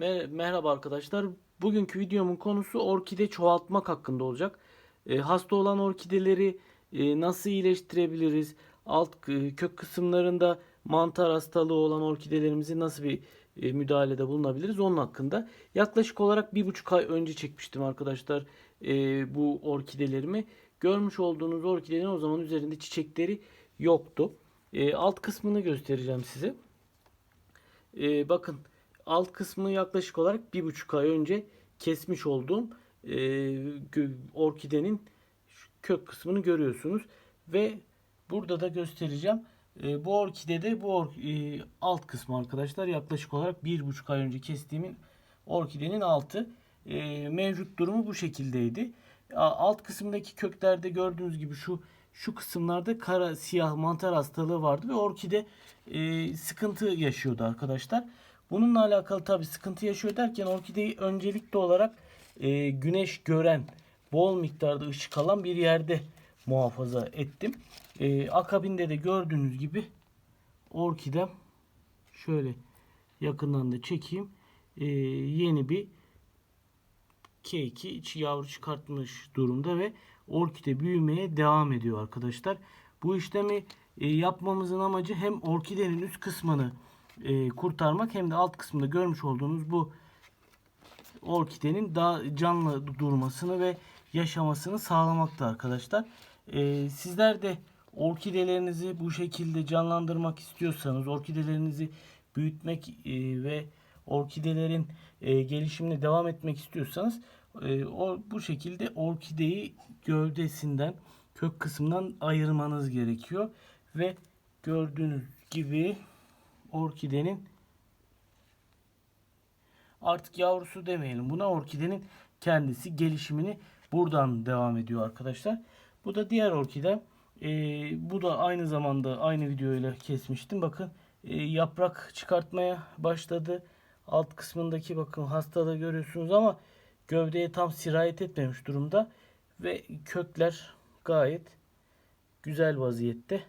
Mer- Merhaba arkadaşlar. Bugünkü videomun konusu orkide çoğaltmak hakkında olacak. E, hasta olan orkideleri e, nasıl iyileştirebiliriz? Alt e, kök kısımlarında mantar hastalığı olan orkidelerimizi nasıl bir e, müdahalede bulunabiliriz? Onun hakkında. Yaklaşık olarak bir buçuk ay önce çekmiştim arkadaşlar e, bu orkidelerimi. Görmüş olduğunuz orkidenin o zaman üzerinde çiçekleri yoktu. E, alt kısmını göstereceğim size. E, bakın alt kısmını yaklaşık olarak bir buçuk ay önce kesmiş olduğum e, orkidenin kök kısmını görüyorsunuz ve burada da göstereceğim. E, bu orkidede bu or- e, alt kısmı arkadaşlar yaklaşık olarak bir buçuk ay önce kestiğimin orkidenin altı E, mevcut durumu bu şekildeydi. Alt kısımdaki köklerde gördüğünüz gibi şu şu kısımlarda kara siyah mantar hastalığı vardı ve orkide e, sıkıntı yaşıyordu arkadaşlar. Bununla alakalı tabi sıkıntı yaşıyor derken orkideyi öncelikli olarak e, güneş gören bol miktarda ışık alan bir yerde muhafaza ettim. E, akabinde de gördüğünüz gibi orkidem şöyle yakından da çekeyim. E, yeni bir K2 içi yavru çıkartmış durumda ve orkide büyümeye devam ediyor arkadaşlar. Bu işlemi e, yapmamızın amacı hem orkidenin üst kısmını e, kurtarmak hem de alt kısmında görmüş olduğunuz bu orkidenin daha canlı durmasını ve yaşamasını sağlamakta arkadaşlar. E, sizler de orkidelerinizi bu şekilde canlandırmak istiyorsanız, orkidelerinizi büyütmek e, ve orkidelerin e, gelişimine devam etmek istiyorsanız e, o bu şekilde orkideyi gövdesinden kök kısmından ayırmanız gerekiyor ve gördüğünüz gibi orkidenin artık yavrusu demeyelim buna orkidenin kendisi gelişimini buradan devam ediyor arkadaşlar. Bu da diğer orkide. Ee, bu da aynı zamanda aynı videoyla kesmiştim. Bakın e, yaprak çıkartmaya başladı. Alt kısmındaki bakın hastalığı görüyorsunuz ama gövdeye tam sirayet etmemiş durumda ve kökler gayet güzel vaziyette.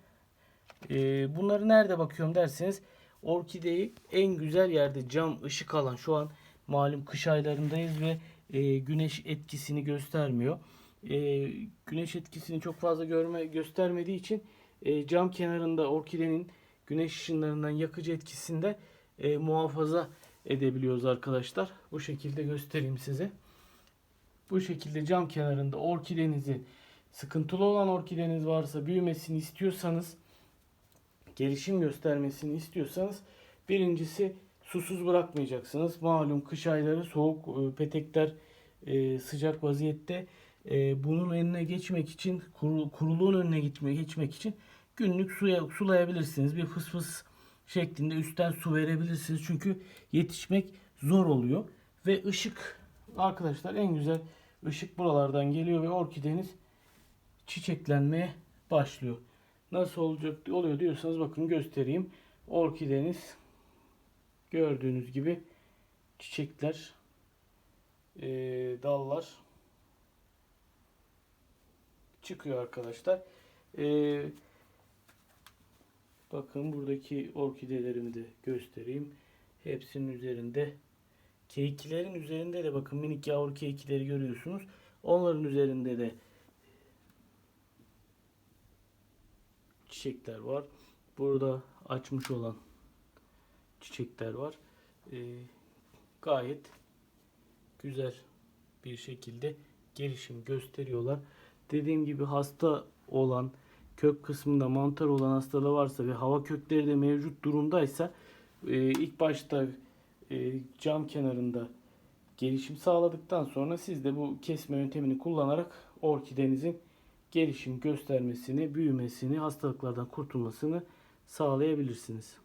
Ee, bunları nerede bakıyorum derseniz orkideyi en güzel yerde cam ışık alan şu an malum kış aylarındayız ve e, güneş etkisini göstermiyor. E, güneş etkisini çok fazla görme göstermediği için e, cam kenarında orkidenin güneş ışınlarından yakıcı etkisinde e, muhafaza edebiliyoruz arkadaşlar. Bu şekilde göstereyim size. Bu şekilde cam kenarında orkidenizi sıkıntılı olan orkideniz varsa büyümesini istiyorsanız gelişim göstermesini istiyorsanız birincisi susuz bırakmayacaksınız. Malum kış ayları soğuk e, petekler e, sıcak vaziyette. E, bunun önüne geçmek için kuru- kuruluğun önüne gitmeye geçmek için günlük suya sulayabilirsiniz. Bir fıs fıs şeklinde üstten su verebilirsiniz. Çünkü yetişmek zor oluyor ve ışık arkadaşlar en güzel ışık buralardan geliyor ve orkideniz çiçeklenmeye başlıyor. Nasıl olacak oluyor diyorsanız bakın göstereyim. Orkideniz gördüğünüz gibi çiçekler, eee, dallar çıkıyor arkadaşlar. Eee, bakın buradaki orkidelerimi de göstereyim. Hepsinin üzerinde keyiklerin üzerinde de bakın minik yavru keyikleri görüyorsunuz. Onların üzerinde de çiçekler var. Burada açmış olan çiçekler var. Ee, gayet güzel bir şekilde gelişim gösteriyorlar. Dediğim gibi hasta olan kök kısmında mantar olan hastalığı varsa ve hava kökleri de mevcut durumdaysa e, ilk başta e, cam kenarında gelişim sağladıktan sonra siz de bu kesme yöntemini kullanarak orkidenizin gelişim göstermesini, büyümesini, hastalıklardan kurtulmasını sağlayabilirsiniz.